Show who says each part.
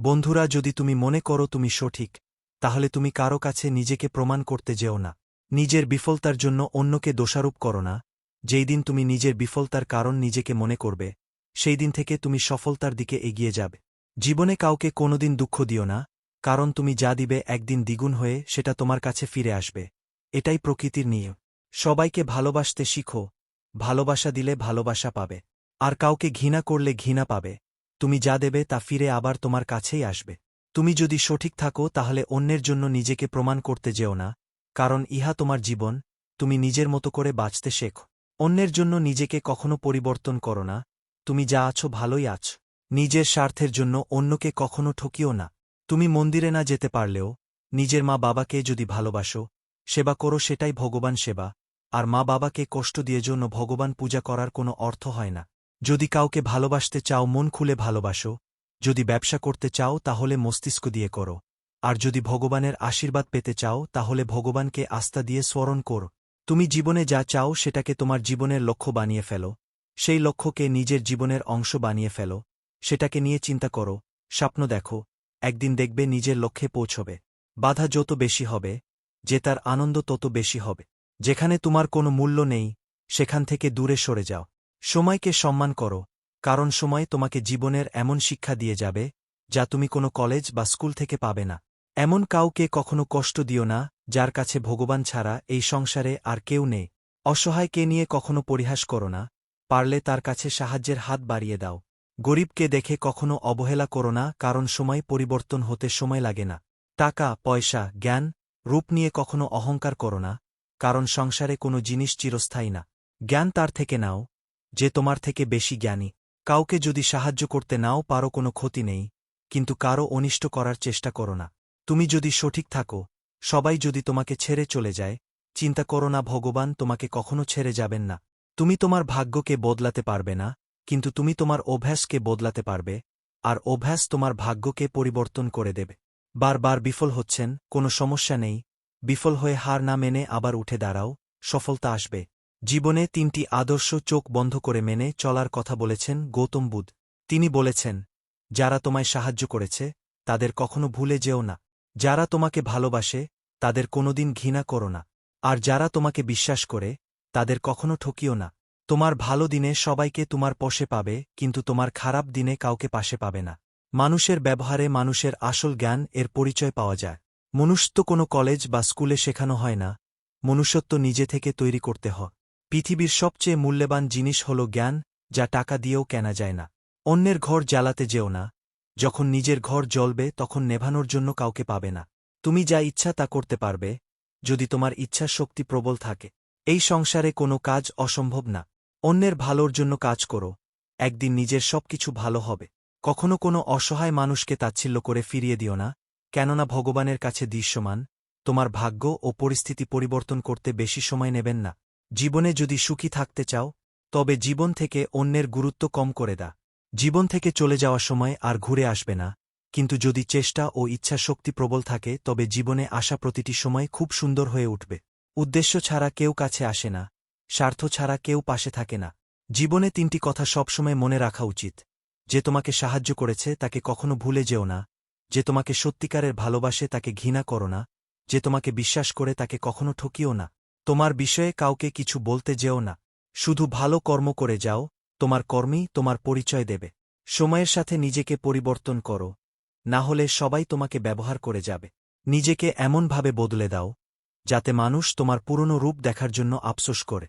Speaker 1: বন্ধুরা, যদি তুমি মনে করো তুমি সঠিক, তাহলে তুমি কারও কাছে নিজেকে প্রমাণ করতে যেও না। নিজের বিফলতার জন্য অন্যকে দোষারোপ করো না। যেই দিন তুমি নিজের বিফলতার কারণ নিজেকে মনে করবে, সেই দিন থেকে তুমি সফলতার দিকে এগিয়ে যাবে। জীবনে কাউকে কোনোদিন দুঃখ দিও না, কারণ তুমি যা দিবে একদিন দ্বিগুণ হয়ে সেটা তোমার কাছে ফিরে আসবে। এটাই প্রকৃতির নিয়ম। সবাইকে ভালোবাসতে শিখো, ভালোবাসা দিলে ভালোবাসা পাবে। আর কাউকে ঘৃণা করলে ঘৃণা পাবে। তুমি যা দেবে তা ফিরে আবার তোমার কাছেই আসবে। তুমি যদি সঠিক থাকো, তাহলে অন্যের জন্য নিজেকে প্রমাণ করতে যেও না, কারণ ইহা তোমার জীবন, তুমি নিজের মতো করে বাঁচতে শেখো। অন্যের জন্য নিজেকে কখনো পরিবর্তন করো না, তুমি যা আছো ভালোই আছো। নিজের স্বার্থের জন্য অন্যকে কখনো ঠকিও না। তুমি মন্দিরে না যেতে পারলেও, নিজের মা বাবাকে যদি ভালোবাসো, সেবা করো সেটাই ভগবান সেবা, আর মা বাবাকে কষ্ট দিয়ে জন্য ভগবান পূজা করার কোনো অর্থ হয় না। যদি কাউকে ভালোবাসতে চাও, মন খুলে ভালোবাসো। যদি ব্যবসা করতে চাও, তাহলে মস্তিষ্ক দিয়ে করো। আর যদি ভগবানের আশীর্বাদ পেতে চাও, তাহলে ভগবানকে আস্থা দিয়ে স্মরণ করো। তুমি জীবনে যা চাও, সেটাকে তোমার জীবনের লক্ষ্য বানিয়ে ফেলো। সেই লক্ষ্যকে নিজের জীবনের অংশ বানিয়ে ফেলো। সেটাকে নিয়ে চিন্তা করো। স্বপ্ন দেখো। একদিন দেখবে নিজের লক্ষ্যে পৌঁছবে। বাধা যত বেশি হবে যে তার আনন্দ তত বেশি হবে। যেখানে তোমার কোনো মূল্য নেই, সেখান থেকে দূরে সরে যাও। সময়কে সম্মান করো, কারণ সময় তোমাকে জীবনের এমন শিক্ষা দিয়ে যাবে, যা তুমি কোনো কলেজ বা স্কুল থেকে পাবে না। এমন কাউকে কখনো কষ্ট দিও না, যার কাছে ভগবান ছাড়া এই সংসারে আর কেউ নেই। অসহায়কে নিয়ে কখনো পরিহাস করো না, পারলে তার কাছে সাহায্যের হাত বাড়িয়ে দাও। গরিবকে দেখে কখনো অবহেলা করো না, কারণ সময় পরিবর্তন হতে সময় লাগে না। টাকা, পয়সা, জ্ঞান, রূপ নিয়ে কখনো অহংকার করো না, কারণ সংসারে কোনো জিনিস চিরস্থায়ী না। জ্ঞান তার থেকে নাও যে তোমার থেকে বেশি জ্ঞানী। কাউকে যদি সাহায্য করতে নাও, পারো কোনো ক্ষতি নেই, কিন্তু কারও অনিষ্ট করার চেষ্টা করো না। তুমি যদি সঠিক থাকো, সবাই যদি তোমাকে ছেড়ে চলে যায়, চিন্তা করো না, ভগবান তোমাকে কখনো ছেড়ে যাবেন না। তুমি তোমার ভাগ্যকে বদলাতে পারবে না, কিন্তু তুমি তোমার অভ্যাসকে বদলাতে পারবে, আর অভ্যাস তোমার ভাগ্যকে পরিবর্তন করে দেবে। বারবার বিফল হচ্ছেন, কোনো সমস্যা নেই, বিফল হয়ে হার না মেনে আবার উঠে দাঁড়াও, সফলতা আসবে। জীবনে তিনটি আদর্শ চোখ বন্ধ করে মেনে চলার কথা বলেছেন গৌতম বুধ। তিনি বলেছেন, যারা তোমায় সাহায্য করেছে, তাদের কখনো ভুলে যেও না। যারা তোমাকে ভালোবাসে, তাদের কোনোদিন ঘৃণা করো না। আর যারা তোমাকে বিশ্বাস করে, তাদের কখনো ঠকিও না। তোমার ভালো দিনে সবাইকে তোমার পশে পাবে, কিন্তু তোমার খারাপ দিনে কাউকে পাশে পাবে না। মানুষের ব্যবহারে মানুষের আসল জ্ঞান এর পরিচয় পাওয়া যায়। মনুষ্য কোনো কলেজ বা স্কুলে শেখানো হয় না। মনুষ্যত্ব নিজে থেকে তৈরি করতে হয়। পৃথিবীর সবচেয়ে মূল্যবান জিনিস হল জ্ঞান, যা টাকা দিয়েও কেনা যায় না। অন্যের ঘর জ্বালাতে যেও না। যখন নিজের ঘর জ্বলবে, তখন নেভানোর জন্য কাউকে পাবে না। তুমি যা ইচ্ছা তা করতে পারবে, যদি তোমার ইচ্ছা শক্তি প্রবল থাকে। এই সংসারে কোনো কাজ অসম্ভব না। অন্যের ভালোর জন্য কাজ করো। একদিন নিজের সবকিছু ভালো হবে। কখনো কোনো অসহায় মানুষকে তাচ্ছিল্য করে ফিরিয়ে দিও না। কেননা ভগবানের কাছে দৃশ্যমান। তোমার ভাগ্য ও পরিস্থিতি পরিবর্তন করতে বেশি সময় নেবেন না। জীবনে যদি সুখী থাকতে চাও, তবে জীবন থেকে অন্যের গুরুত্ব কম করে দা জীবন থেকে চলে যাওয়া সময় আর ঘুরে আসবে না। কিন্তু যদি চেষ্টা ও ইচ্ছা শক্তি প্রবল থাকে, তবে জীবনে আসা প্রতিটি সময় খুব সুন্দর হয়ে উঠবে। উদ্দেশ্য ছাড়া কেউ কাছে আসে না। স্বার্থ ছাড়া কেউ পাশে থাকে না। জীবনে তিনটি কথা সবসময় মনে রাখা উচিত। যে তোমাকে সাহায্য করেছে, তাকে কখনো ভুলে যেও না। যে তোমাকে সত্যিকারের ভালোবাসে, তাকে ঘৃণা করো না। যে তোমাকে বিশ্বাস করে, তাকে কখনো ঠকিও না। তোমার বিষয়ে কাউকে কিছু বলতে যেও না। শুধু ভালো কর্ম করে যাও, তোমার কর্মই তোমার পরিচয় দেবে। সময়ের সাথে নিজেকে পরিবর্তন করো। না হলে সবাই তোমাকে ব্যবহার করে যাবে। নিজেকে এমনভাবে বদলে দাও, যাতে মানুষ তোমার পুরনো রূপ দেখার জন্য আফসোস করে।